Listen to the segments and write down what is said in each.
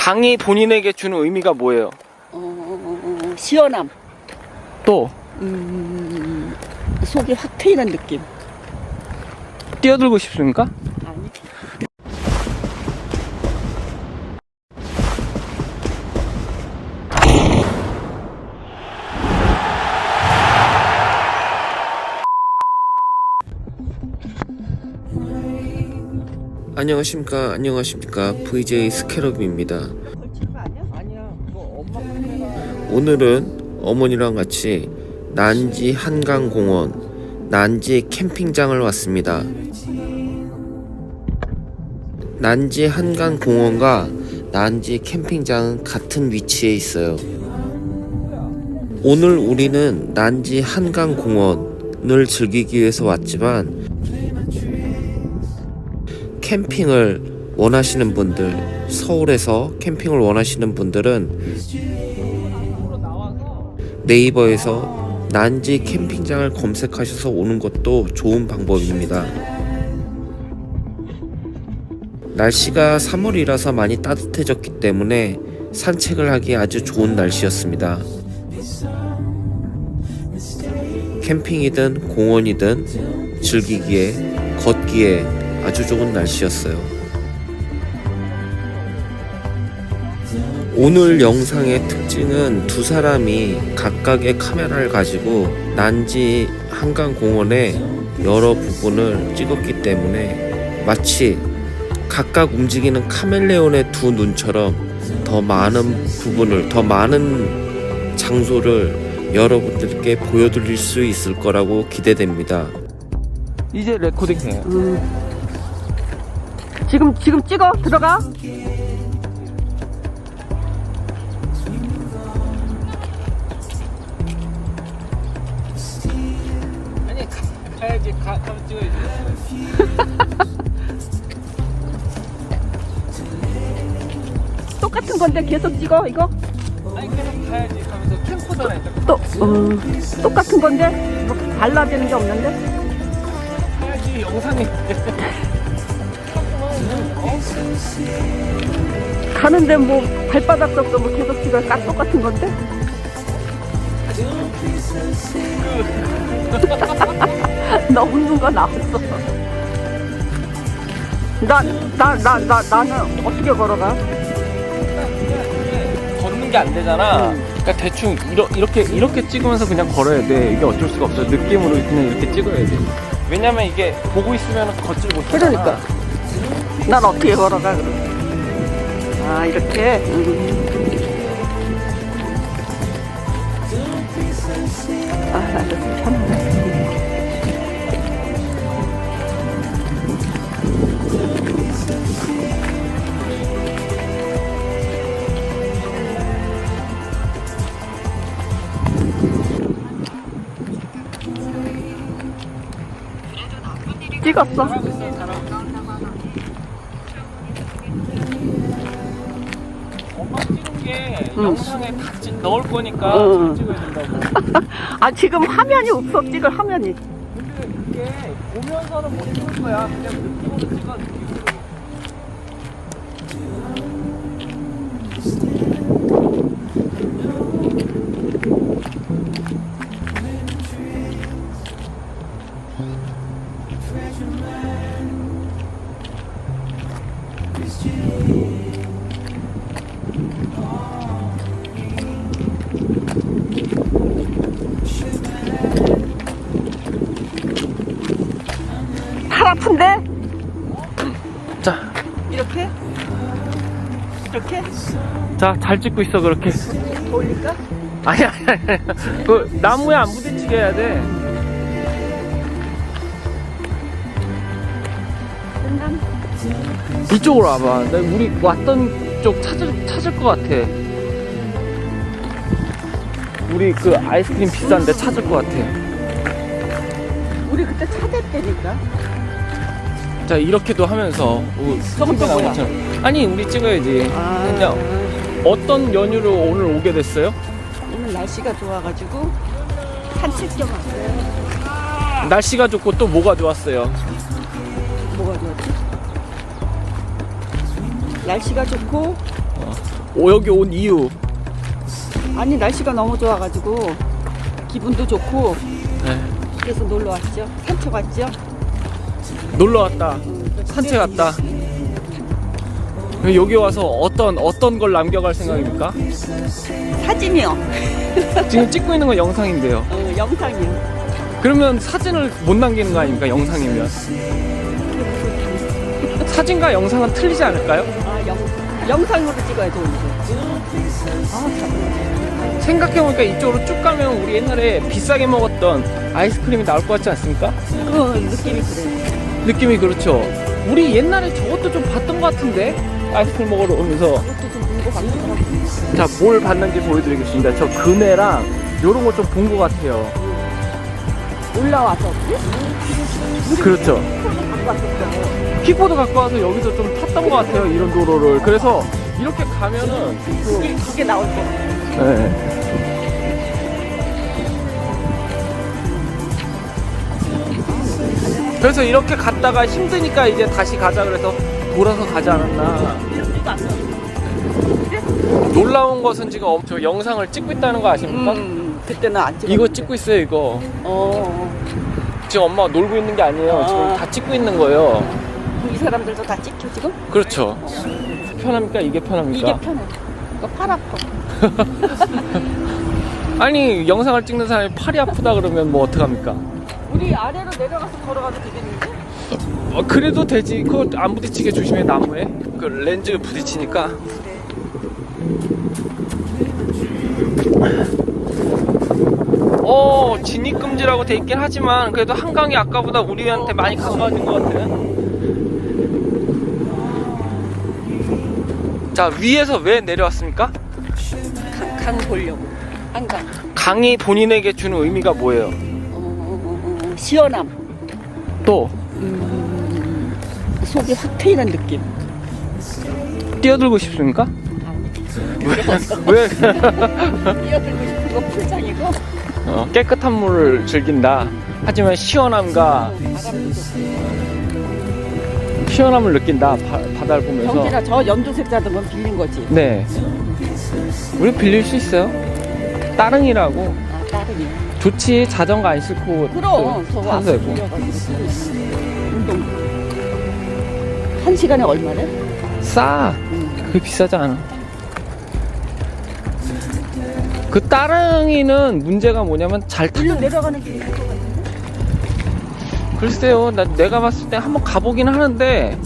강이 본인에게 주는 의미가 뭐예요? 어, 시원함. 또 음, 속이 확 트이는 느낌. 뛰어들고 싶습니까? 안녕하십니까? 안녕하십니까? VJ 카메라. 오늘은 어머니랑 같이 난지 한강공원 난지 캠핑장을 왔습니다. 난지 한강공원과 난지 캠핑장은 같은 위치에 있어요. 오늘 우리는 난지 한강공원을 즐기기 위해서 왔지만 캠핑을 원하시는 분들 서울에서 캠핑을 원하시는 분들은 네이버에서 난지 캠핑장을 검색하셔서 오는 것도 좋은 방법입니다. 날씨가 3월이라서 많이 따뜻해졌기 때문에 산책을 하기 아주 좋은 날씨였습니다. 캠핑이든 공원이든 즐기기에 걷기에 아주 좋은 날씨였어요. 오늘 영상의 특징은 두 사람이 각각의 카메라를 가지고 난지 한강공원의 여러 부분을 찍었기 때문에 마치 각각 움직이는 카멜레온의 두 눈처럼 더 많은 부분을 더 많은 장소를 여러분들께 보여드릴 수 있을 거라고 기대됩니다. 이제 레코딩 돼요. 음. 지금 지금 찍어 들어가. 아니 가, 가야지. 가, 가면 찍어야지. 똑같은 건데 계속 찍어 이거. 아니 계속 가야지. 가면서 캠코더나 있다. 또 어, 똑같은 건데 뭐 달라지는 게 없는데. 가야지. 영상이. 가는데 뭐 발바닥도 없고 뭐 계속 찍어 딱 똑같은 건데. 나 웃는 거 나왔어. 나, 나, 나, 나, 나는 어떻게 걸어가? 걷는 게 안 되잖아. 그러니까 대충 이러, 이렇게 이렇게 찍으면서 그냥 걸어야 돼. 이게 어쩔 수가 없어. 느낌으로 그냥 이렇게 찍어야 돼. 왜냐면 이게 보고 있으면 걷질 못해. 그러니까. 난 어떻게 걸어가, 그럼? 아, 이렇게? 음. 아, 나도 참네. 찍었어. 응. 영상에 다 찍- 넣을 거니까 응. 잘 찍어야 된다고. 아, 지금 화면이 없어, 찍을 화면이. 근데 이게 보면서는 못 찍을 거야. 그냥 느낌으로 찍어. 느낌으로. 아픈데? 자, 이렇게? 이렇게? 자, 잘 찍고 있어 그렇게. 올릴까? 아니 아니 아니. 그 나무에 안 부딪히게 해야 돼. 이쪽으로 와봐. 나 우리 왔던 쪽 찾을 찾을 것 같아. 우리 그 아이스크림 비싼데 찾을 것 같아. 우리 그때 찾았다니까. 자 이렇게도 하면서 어, 저건 또 뭐야? 아니 우리 찍어야지. 아, 그냥 어떤 연유로 오늘 오게 됐어요? 오늘 날씨가 좋아가지고 산책 좀 왔어요. 날씨가 좋고 또 뭐가 좋았어요? 뭐가 좋았지? 날씨가 좋고 오, 여기 온 이유. 아니 날씨가 너무 좋아가지고 기분도 좋고 네. 그래서 놀러 왔죠. 산책 왔죠. 놀러 왔다. 산책 갔다. 여기 와서 어떤 어떤 걸 남겨갈 생각입니까? 사진이요. 지금 찍고 있는 건 영상인데요. 어, 영상이요. 그러면 사진을 못 남기는 거 아닙니까? 영상이면. 사진과 영상은 틀리지 않을까요? 아 영, 영상으로. 아 참. 생각해보니까 이쪽으로 쭉 가면 우리 옛날에 비싸게 먹었던 아이스크림이 나올 것 같지 않습니까? 그 느낌이 그래. 느낌이 그렇죠. 우리 옛날에 저것도 좀 봤던 것 같은데? 아이스크림 먹으러 오면서. 그것도 좀 본거 같더라고. 자, 뭘 봤는지 보여드리겠습니다. 저 그네랑 요런 거 좀 본 것 같아요. 올라와서 그렇죠. 킥보드 갖고 와서 여기서 좀 탔던 것 같아요. 이런 도로를. 그래서 이렇게 가면은 그게, 나올 때. 네. 그래서 이렇게 갔다가 힘드니까 이제 다시 가자 그래서 돌아서 가지 않았나. 놀라운 것은 지금 엄- 저 영상을 찍고 있다는 거 아십니까? 음, 그때는 안 찍었는데. 이거 찍고 있어요, 이거. 어. 지금 엄마가 놀고 있는 게 아니에요. 지금 아. 다 찍고 있는 거예요. 이 사람들도 다 찍혀 지금? 그렇죠. 편합니까? 이게 편합니까? 이게 편해. 이거 팔 아파. 아니, 영상을 찍는 사람이 팔이 아프다 그러면 뭐 어떡합니까? 우리 아래로 내려가서 걸어가도 되겠는데? 어, 그래도 되지. 그거 안 부딪히게 조심해, 나무에. 그 렌즈 부딪히니까. 어, 진입 금지라고 돼 있긴 하지만, 그래도 한강이 아까보다 우리한테 많이 가까워진 것 같아. 자, 위에서 왜 내려왔습니까? 강, 강 보려고. 한강. 강이 본인에게 주는 의미가 뭐예요? 시원함. 또, 음, 속이 확 트이는 느낌. 뛰어들고 싶습니까? 왜? 왜? 뛰어들고 싶은 거 풀장이고. 어, 깨끗한 물을 즐긴다. 하지만 시원함과. 시원함을 느낀다. 바, 바다를 보면서. 경진아, 저 연두색 자전거 빌린 거지. 네. 우리 빌릴 수 있어요. 따릉이라고. 아, 따릉이. 좋지. 자전거 안 싣고 그럼, 또 저거 타도 되고. 운동. 한 시간에 얼마래? 싸. 음. 그게 비싸지 않아. 그 따릉이는 문제가 뭐냐면 잘 일로 타면 내려가는 길이 있을 것 같은데? 글쎄요. 나 내가 봤을 때 한번 가보긴 하는데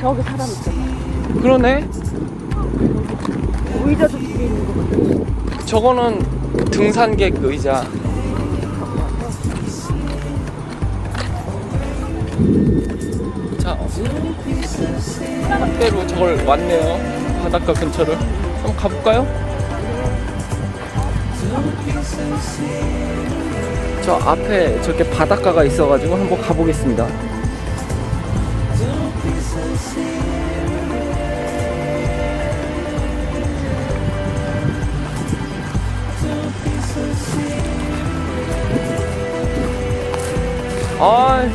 저기 사람 있잖아. 그러네. 의자도 뒤에 있는 거 같아. 저거는 등산객 의자. 자, 한대로 저걸 왔네요. 바닷가 근처를. 한번 가볼까요? 저 앞에 저렇게 바닷가가 있어가지고 한번 가보겠습니다. 아,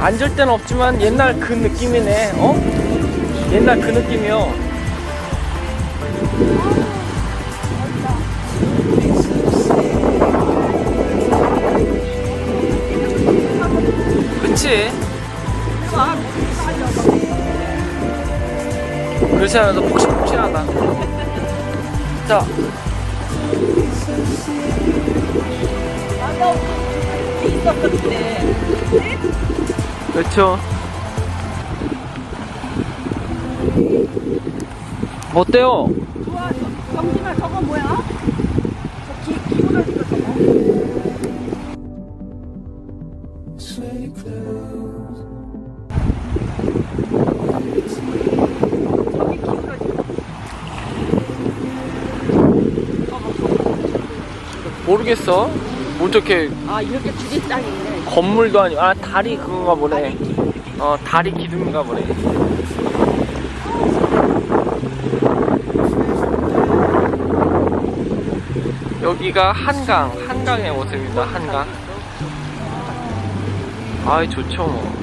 앉을 데는 없지만 옛날 그 느낌이네. 어? 옛날 그 느낌이요. 그치? 그렇지 않아도 폭신폭신하다. 자, 있었는데. 그렇죠. 어때요? 좋아. 정진아, 저거 뭐야? 저 기, 기울어진 거 저거. 저기 기울어진 거. 모르겠어. 뭐 저렇게 아, 이렇게 줄이 딱 있네. 건물도 아니고 아 다리 그건가 보네. 어 다리 기둥인가 보네. 여기가 한강, 한강의 모습입니다. 한강. 아이 좋죠 뭐.